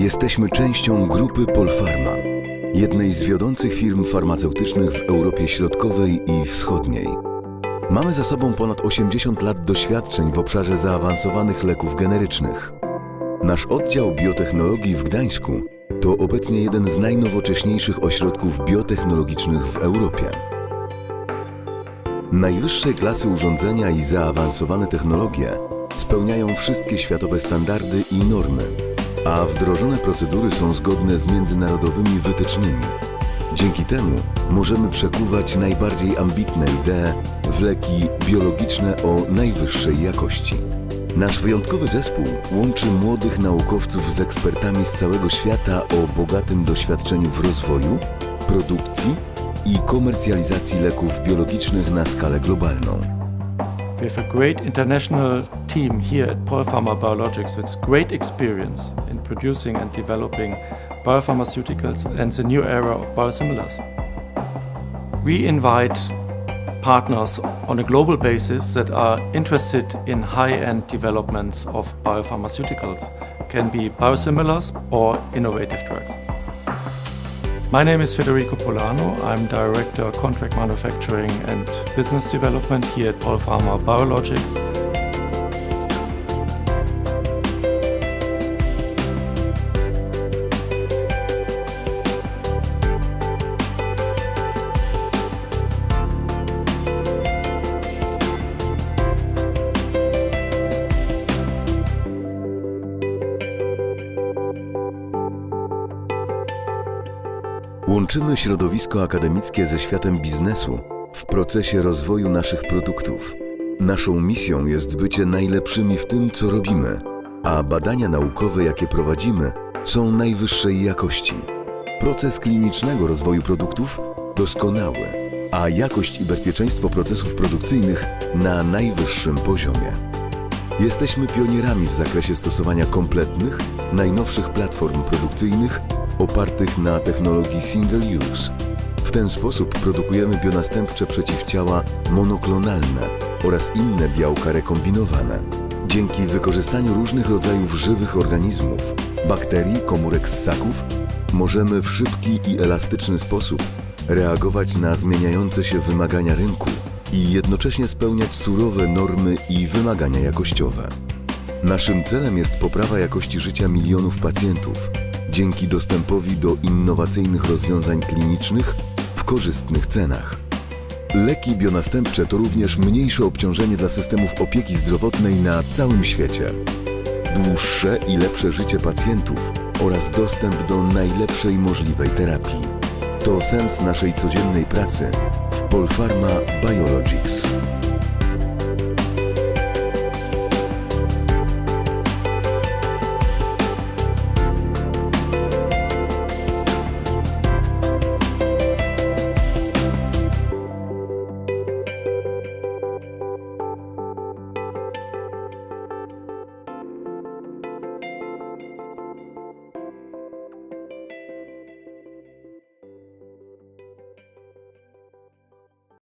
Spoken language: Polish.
Jesteśmy częścią grupy Polpharma, jednej z wiodących firm farmaceutycznych w Europie Środkowej i Wschodniej. Mamy za sobą ponad 80 lat doświadczeń w obszarze zaawansowanych leków generycznych. Nasz oddział biotechnologii w Gdańsku to obecnie jeden z najnowocześniejszych ośrodków biotechnologicznych w Europie. Najwyższej klasy urządzenia i zaawansowane technologie spełniają wszystkie światowe standardy i normy, a wdrożone procedury są zgodne z międzynarodowymi wytycznymi. Dzięki temu możemy przekuwać najbardziej ambitne idee w leki biologiczne o najwyższej jakości. Nasz wyjątkowy zespół łączy młodych naukowców z ekspertami z całego świata o bogatym doświadczeniu w rozwoju, produkcji i komercjalizacji leków biologicznych na skalę globalną. We have a great international team here at Polpharma Biologics with great experience in producing and developing biopharmaceuticals and the new era of biosimilars. We invite partners on a global basis that are interested in high-end developments of biopharmaceuticals, can be biosimilars or innovative drugs. My name is Federico Polano. I'm Director Contract Manufacturing and Business Development here at Polpharma Biologics. Łączymy środowisko akademickie ze światem biznesu w procesie rozwoju naszych produktów. Naszą misją jest bycie najlepszymi w tym, co robimy, a badania naukowe, jakie prowadzimy, są najwyższej jakości. Proces klinicznego rozwoju produktów doskonały, a jakość i bezpieczeństwo procesów produkcyjnych na najwyższym poziomie. Jesteśmy pionierami w zakresie stosowania kompletnych, najnowszych platform produkcyjnych opartych na technologii single use. W ten sposób produkujemy bionastępcze przeciwciała monoklonalne oraz inne białka rekombinowane. Dzięki wykorzystaniu różnych rodzajów żywych organizmów, bakterii, komórek ssaków, możemy w szybki i elastyczny sposób reagować na zmieniające się wymagania rynku i jednocześnie spełniać surowe normy i wymagania jakościowe. Naszym celem jest poprawa jakości życia milionów pacjentów dzięki dostępowi do innowacyjnych rozwiązań klinicznych w korzystnych cenach. Leki bionastępcze to również mniejsze obciążenie dla systemów opieki zdrowotnej na całym świecie. Dłuższe i lepsze życie pacjentów oraz dostęp do najlepszej możliwej terapii. To sens naszej codziennej pracy w Polpharma Biologics.